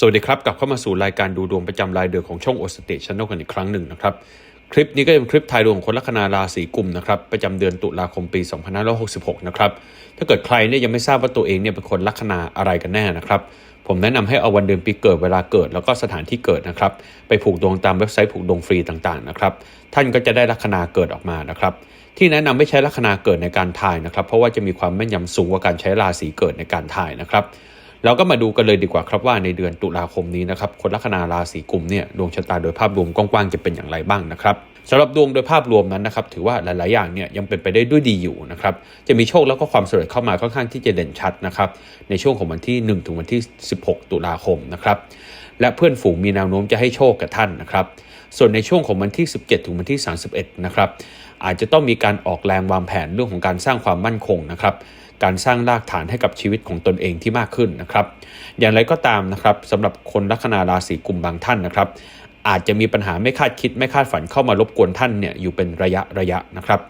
สวัสดีครับ กลับเข้ามาสู่รายการดูดวงประจำรายเดือนของช่องโอสเตชันนลกันอีกครั้งหนึ่งนะครับ คลิปนี้ก็จะเป็นคลิปทายดวงของคนลัคนาราศีกุมนะครับประจำเดือนตุลาคมปี 2566 นะครับถ้าเกิดใครเนี่ยยังไม่ทราบว่าตัวเองเนี่ยเป็นคนลัคนาอะไรกันแน่นะครับผมแนะนำให้เอาวันเดือนปีเกิดเวลาเกิดแล้วก็สถานที่เกิดนะครับไปผูกดวงตามเว็บไซต์ผูกดวงฟรีต่างๆนะครับท่านก็จะได้ลัคนาเกิดออกมานะครับที่แนะนำไม่ใช้ลัคนาเกิดในการทายนะครับเพราะว่าจะมีความแม่นยำสูงกว่าการใช้ราศีเกิดในการทายนะครับ เราก็มาดูกันเลยดีกว่าครับว่าในเดือนตุลาคมนี้นะครับคนลัคนาราศีกุมเนี่ยดวงชะตาโดยภาพรวมกว้างๆจะเป็นอย่างไรบ้างนะครับสำหรับดวงโดยภาพรวมนั้นนะครับถือว่าหลาย ๆ อย่างเนี่ยยังเป็นไปได้ด้วยดีอยู่นะครับจะมีโชคแล้วก็ความสำเร็จเข้ามาค่อนข้างที่จะเด่นชัดนะครับในช่วงของวันที่ 1 ถึงวันที่ 16 ตุลาคมนะครับและเพื่อนฝูงมีแนวโน้มจะให้โชคกับท่านนะครับส่วนในช่วงของวันที่ 17 ถึงวันที่ 31 นะครับอาจจะต้องมีการออกแรงวางแผนเรื่องของการสร้างความมั่นคงนะครับ การสร้างรากฐานให้กับชีวิตของตนเองที่มากขึ้นนะครับ อย่างไรก็ตามนะครับสำหรับคนลัคนาราศีกุมบางท่านนะครับอาจจะมีปัญหาไม่คาดคิดไม่คาดฝันเข้ามารบกวนท่านเนี่ยอยู่เป็นระยะระยะนะครับ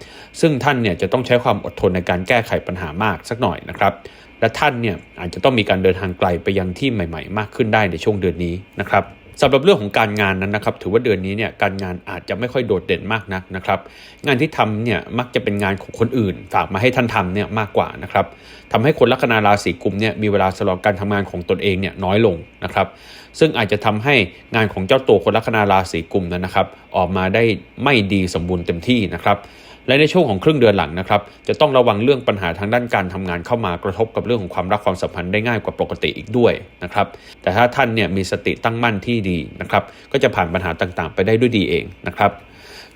ซึ่งท่านเนี่ยจะต้องใช้ความอดทนในการแก้ไขปัญหามากสักหน่อยนะครับ และท่านเนี่ยอาจจะต้องมีการเดินทางไกลไปยังที่ใหม่ ๆ มากขึ้นได้ในช่วงเดือนนี้นะครับ สำหรับเรื่องของการงานนั้นนะครับ ถือว่าเดือนนี้เนี่ยการงานอาจจะไม่ค่อยโดดเด่นมากนักนะครับ งานที่ทำเนี่ยมักจะเป็นงานของคนอื่น ฝากมาให้ท่านทำเนี่ยมากกว่านะครับทำให้คนลัคนาราศีกุมเนี่ยมีเวลาสำหรับการทำงานของตนเองเนี่ยน้อยลงนะครับ ซึ่งอาจจะทำให้งานของเจ้าตัวคนลัคนาราศีกุมนั้นนะครับ ออกมาได้ไม่ดีสมบูรณ์เต็มที่นะครับ และในช่วงของครึ่งเดือนหลังนะครับจะต้องระวังเรื่องปัญหาทางด้านการทำงานเข้ามากระทบกับเรื่องของความรักความสัมพันธ์ได้ง่ายกว่าปกติอีกด้วยนะครับแต่ถ้าท่านเนี่ยมีสติตั้งมั่นที่ดีนะครับก็จะผ่านปัญหาต่างๆ ไปได้ด้วยดีเองนะครับ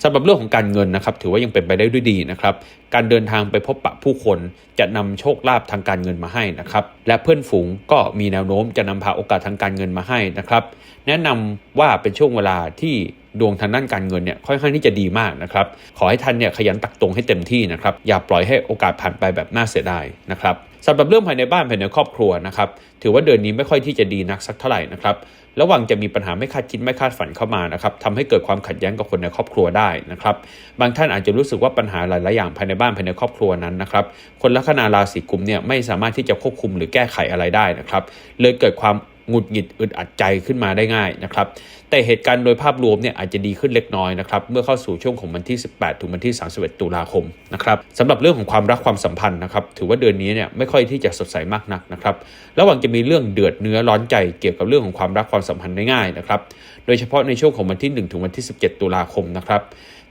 สำหรับเรื่องของการเงินนะครับถือว่ายังเป็นไปได้ด้วยดีนะครับการเดินทางไปพบปะผู้คนจะนำโชคลาภทางการเงินมาให้นะครับและเพื่อนฝูงก็มีแนวโน้มจะนำพาโอกาสทางการเงินมาให้นะครับแนะนำว่าเป็นช่วงเวลาที่ ดวงทางด้านการเงินเนี่ยค่อนข้างที่จะดีมากนะครับ ขอให้ท่านเนี่ยขยันตักตรงให้เต็มที่นะครับ อย่าปล่อยให้โอกาสผ่านไปแบบน่าเสียดายนะครับสำหรับเรื่องภายในบ้านภายในครอบครัวนะครับ ถือว่าเดือนนี้ไม่ค่อยที่จะดีนักสักเท่าไหร่นะครับ ระหว่างจะมีปัญหาไม่คาดคิดไม่คาดฝันเข้ามานะครับทำให้เกิดความขัดแย้งกับคนในครอบครัวได้นะครับ บางท่านอาจจะรู้สึกว่าปัญหาหลายๆอย่างภายในบ้านภายในครอบครัวนั้นนะครับ คนลัคนาราศีกุมเนี่ยไม่สามารถที่จะควบคุมหรือแก้ไขอะไรได้นะครับ เลยเกิดความ หงุดหงิดอึดอัดใจขึ้นมาได้ง่ายนะครับ แต่เหตุการณ์โดยภาพรวมเนี่ยอาจจะดีขึ้นเล็กน้อยนะครับเมื่อเข้าสู่ช่วงของวันที่ 18 ถึงวันที่ 31 ตุลาคมนะครับสำหรับเรื่องของความรักความสัมพันธ์นะครับถือว่าเดือนนี้เนี่ยไม่ค่อยที่จะสดใสมากนักนะครับระหว่างจะมีเรื่องเดือดเนื้อร้อนใจเกี่ยวกับเรื่องของความรักความสัมพันธ์ได้ง่ายนะครับโดยเฉพาะในช่วงของวันที่ 1 ถึงวันที่ 17 ตุลาคมนะครับ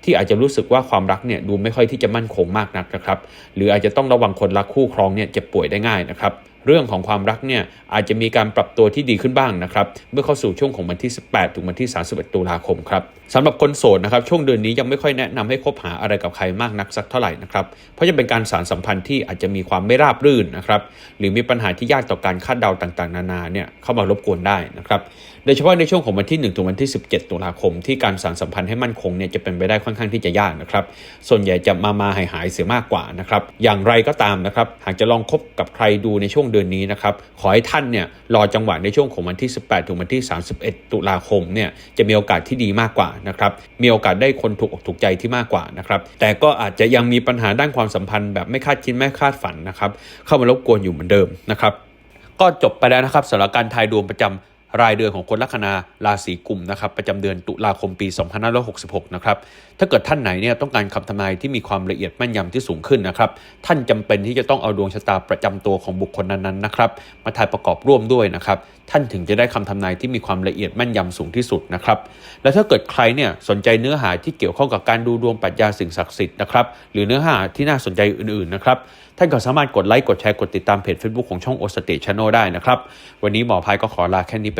ที่อาจจะรู้สึกว่าความรักเนี่ยดูไม่ค่อยที่จะมั่นคงมากนักนะครับ หรืออาจจะต้องระวังคนรักคู่ครองเนี่ยจ็บป่วยได้ง่ายนะครับ เรื่องของความรักเนี่ยอาจจะมีการปรับตัวที่ดีขึ้นบ้างนะครับเมื่อเข้าสู่ช่วงของวันที่ 18 ถึงวันที่ 31 ตุลาคมครับสำหรับคนโสดนะครับช่วงเดือนนี้ยังไม่ค่อยแนะนำให้คบหาอะไรกับใครมากนักสักเท่าไหร่นะครับเพราะจะเป็นการสารสัมพันธ์ที่อาจจะมีความไม่ราบรื่นนะครับหรือมีปัญหาที่ยากต่อการคาดเดาต่างๆ นานาเนี่ยเข้ามารบกวนได้นะครับโดยเฉพาะในช่วงของวันที่ 1 ถึงวันที่ 17 ตุลาคม ที่การสารสัมพันธ์ให้มั่นคงเนี่ยจะเป็นไปได้ค่อนข้างที่จะยากนะครับส่วนใหญ่จะมามาหายหายเสียมากกว่านะครับอย่างไรก็ตามนะครับหากจะลองคบกับใครดูในช่วงเดือนนี้นะครับขอให้ท่านเนี่ยรอจังหวะในช่วงของวันที่ 18 ถึงวันที่ 31 ตุลาคมเนี่ยจะมีโอกาสที่ดีมากกว่านะครับมีโอกาสได้คนถูกอกถูกใจที่มากกว่านะครับแต่ก็อาจจะยังมีปัญหาด้านความสัมพันธ์แบบไม่คาดคิดไม่คาดฝันนะครับเข้ามารบกวนอยู่เหมือนเดิมนะครับก็จบไปแล้วนะครับสำหรับการทายดวงประจำ รายเดือนของคนลัคนาราศีกุมนะครับประจำเดือนตุลาคมปี 2566 นะครับถ้าเกิดท่านไหนเนี่ยต้องการคำทำนายที่มีความละเอียดแม่นยำที่สูงขึ้นนะครับท่านจำเป็นที่จะต้องเอาดวงชะตาประจำตัวของบุคคลนั้นๆนะครับมาทายประกอบร่วมด้วยนะครับท่านถึงจะได้คำทำนายที่มีความละเอียดแม่นยำสูงที่สุดนะครับและถ้าเกิดใครเนี่ยสนใจเนื้อหาที่เกี่ยวข้องกับการดูดวงปรัชญาสิ่งศักดิ์สิทธิ์นะครับหรือเนื้อหาที่น่าสนใจอื่นๆนะครับท่านก็สามารถกดไลค์กดแชร์กดติดตามเพจ Facebook ของช่องโอสเตชโนได้นะครับวันนี้หมอพายก็ขอลาแค่นี้ไป